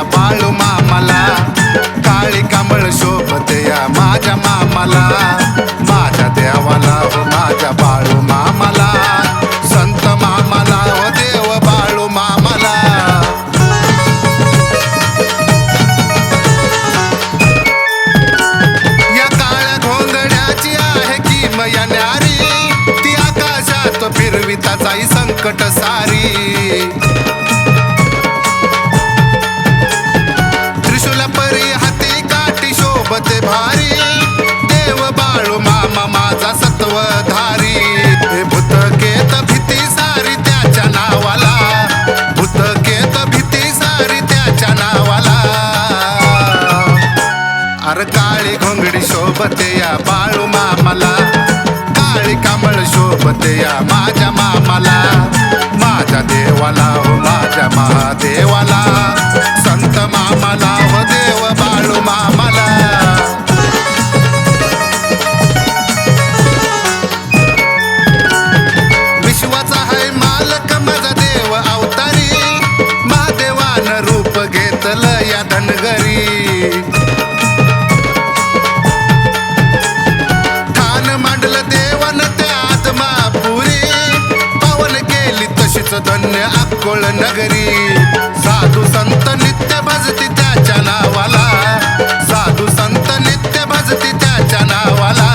या बाळू मामाला काळी कमळ शोभते या माझ्या मामाला माझ्या देवाला हो, माझ्या बाळू मामा शोभते या बाळू मामाला. काळी कमळ शोभते या माझ्या मामाला. माझ्या देवाला हो माझ्या महादेवाला. संत मामाला हो देव बाळू मामाला. विश्वाचा हाय मालक माझा देव अवतारी. महादेवानं रूप घेतलं या धनगरी. केली धन्य अक्कोळ नगरी. साधू संत नित्य भजती त्याच्या नावाला. साधू संत नित्य भजती त्याच्या नावाला.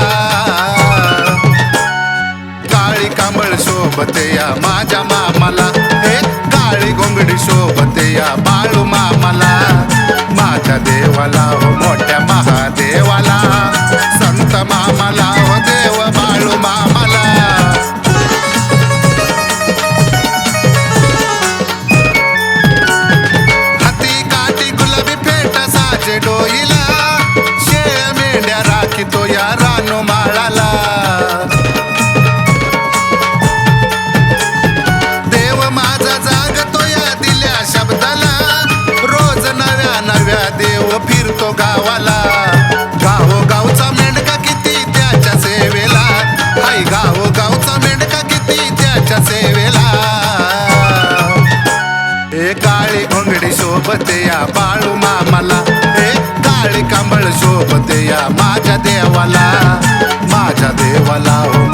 काळी कांबळ शोभते या माझ्या मामाला. हे काळी गोंगडी शोभते या बाळू मामाला. माझ्या देवाला हो मोठ्या महादेवाला. संत मामाला हो देव हे काळी ओंगडी शोभते या बाळू मामाला. हे काळी कांबळ शोभते या माझ्या देवाला. माझ्या देवाला हो.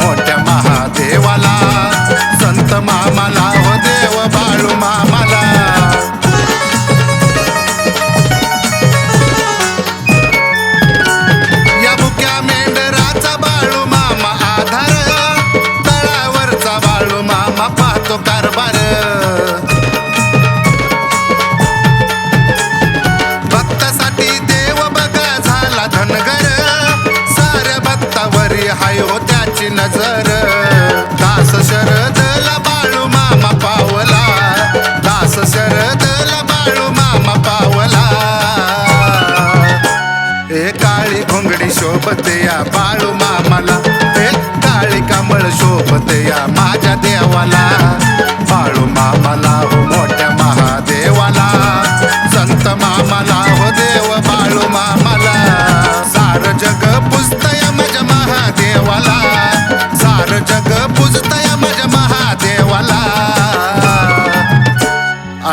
या बाळू मामाला हे काळी कमळ शोभते या माझ्या देवाला. बाळू मामाला हो मोठ्या महादेवाला संत मामाला हो देव बाळू मामाला. सार जग पुजतय माझ्या महादेवाला सार जग पुजतय माझ्या महादेवाला.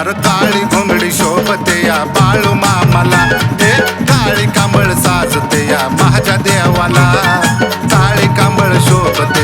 अर काळी घोंगडी शोभते या बाळू मामाला हे काळी कमळ देवाला कांबळ शोभते.